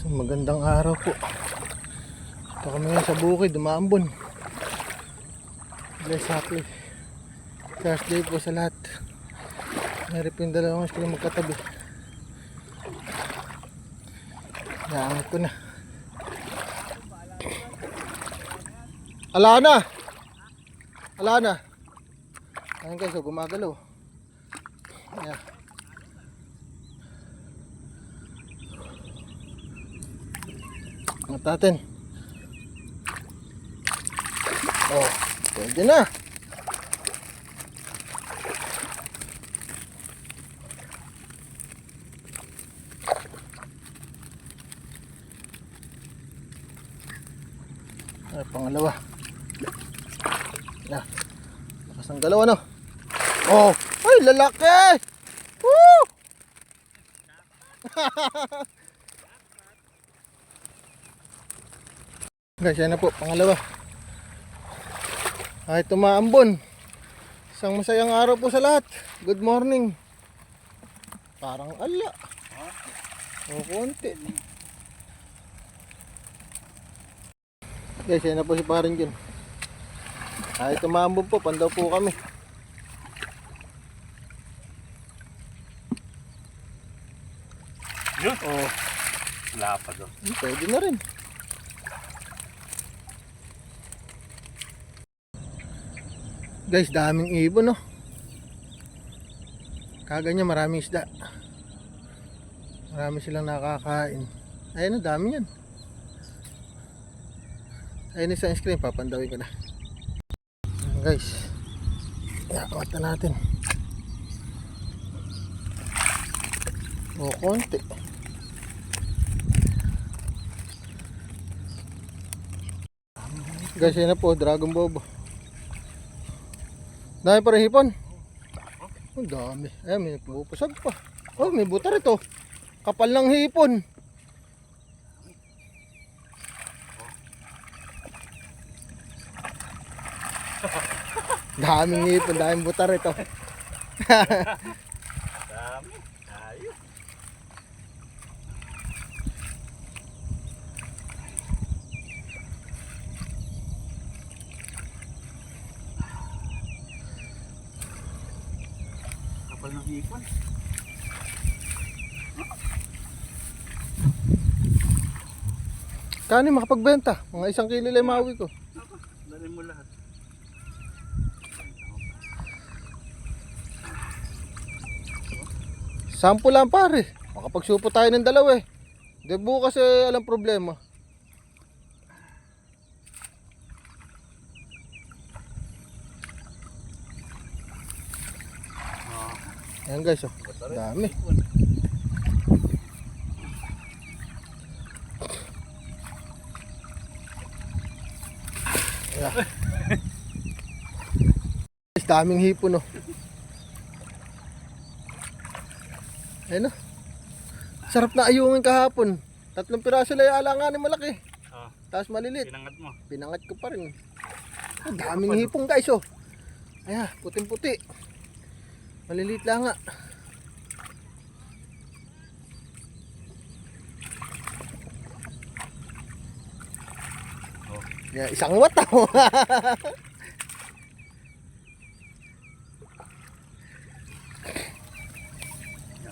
So magandang araw po. Ito kami sa bukid, dumaambon. Bless happy. Thursday po sa lahat. Meron po yung dalawang screen magkatabi. Naangat ko na. Ala na! Ala na! Ayun guys, oh, gumagalaw. Ayan. Angat natin. Oh, pwede na. Ay, pangalawa. Na. Lakas ng dalawa, no? Oh! Ay, lalaki! Woo! Guys, yan na po, pangalawa. Ay, tumaambon. Isang masayang araw po sa lahat. Good morning. Parang ala. O, konti. Guys, yan na po si paring dyan. Ay, tumaambon po. Pandaw po kami. Yun. Oh, Wala pa doon. pwede na rin. Guys, daming ibon, no? Kaganya maraming isda. Marami silang nakakain. Ayun, ang dami yan. Ayun, isang screen. Papandawin ko na. Guys. Na natin. O, konti. Guys, yun na po, Dragon Bobo. Dami pa rin hipon. Ang dami. Ay, may pupusag pa. Oh, may butar ito. Kapal ng hipon. Daming hipon, daming butar ito. Dami. Ayos. Hipon. Kani makapagbenta. Mga isang kilo lang mawi ko. Dali mo lahat. Sampo lang pare. Makapagsupo tayo ng dalawa eh. Di bukas eh, alam problema. Oh, Ayan guys, oh. Dami. Ayan. Guys, daming hipon, oh. Ayan, oh. Sarap na ayungin kahapon. Tatlong piraso lang yung alanganin malaki. oh, Tapos malilit. pinangat mo. Pinangat ko pa rin. Ang daming hipong guys, oh. Ayan, puting-puti. Maliliit lang nga. Oh. Yeah, isang wata. oh.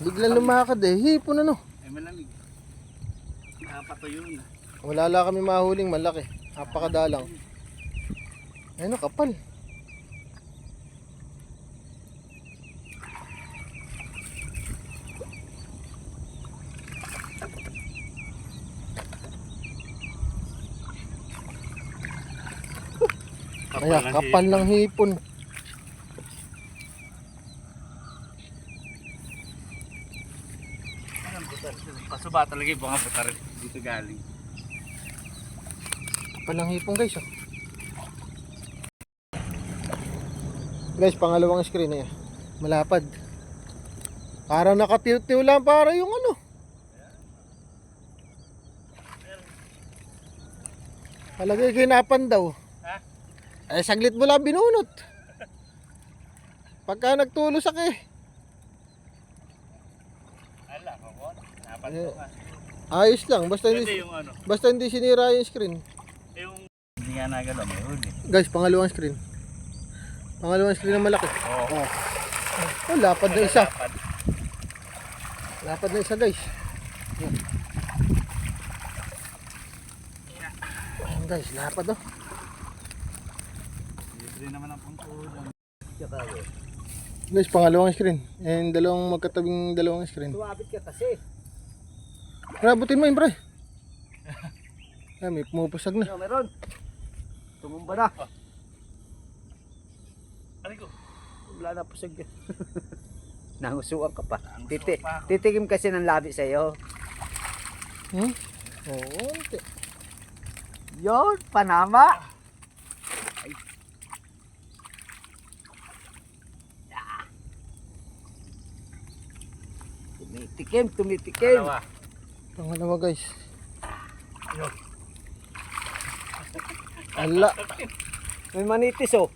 Biglang lumakad eh. Hipon ano. Ay malamig. Nakapatuyo na. Wala lang kami mahuling malaki. Napakadalang. Ayun, oh, kapal. Ayan, ng kapal hipon. ng hipon. Pasuba talaga yung mga butar dito galing. Kapal ng hipon guys, oh. Guys, pangalawang screen eh. Malapad. Para nakatiw-tiw lang para yung ano. Palagay kinapan daw. Eh, saglit mo lang binunot. Pagka nagtulo sa eh. Ala, mabot. Eh. Napanto ka. Ayos lang, basta Pwede hindi, yung ano. basta hindi sinira yung screen. Yung hindi nga nagalaw. May huli. Guys, pangalawang screen. Pangalawang screen na malaki. Oo. Oh, lapad na isa. Dapat. Lapad na isa guys. Yan. Ayan, guys, lapad oh. Libre naman ang pangkulang. Guys, pangalawang screen. And dalawang magkatabing dalawang screen. Tumapit ka kasi. Rabutin mo yun, pre. Ah, may pumupusag na. Ano, meron? Tumumba na. Aray ko. Wala na pusag yan. Nangusuan ka pa. Nangusuan Titi, pa ako. titikim kasi ng labi sa'yo. Hmm? Oo. Yon, Panama. Ay. Tumitikim, tumitikim. Dalawa. Pangalawa, guys. Ala. May manitis oh.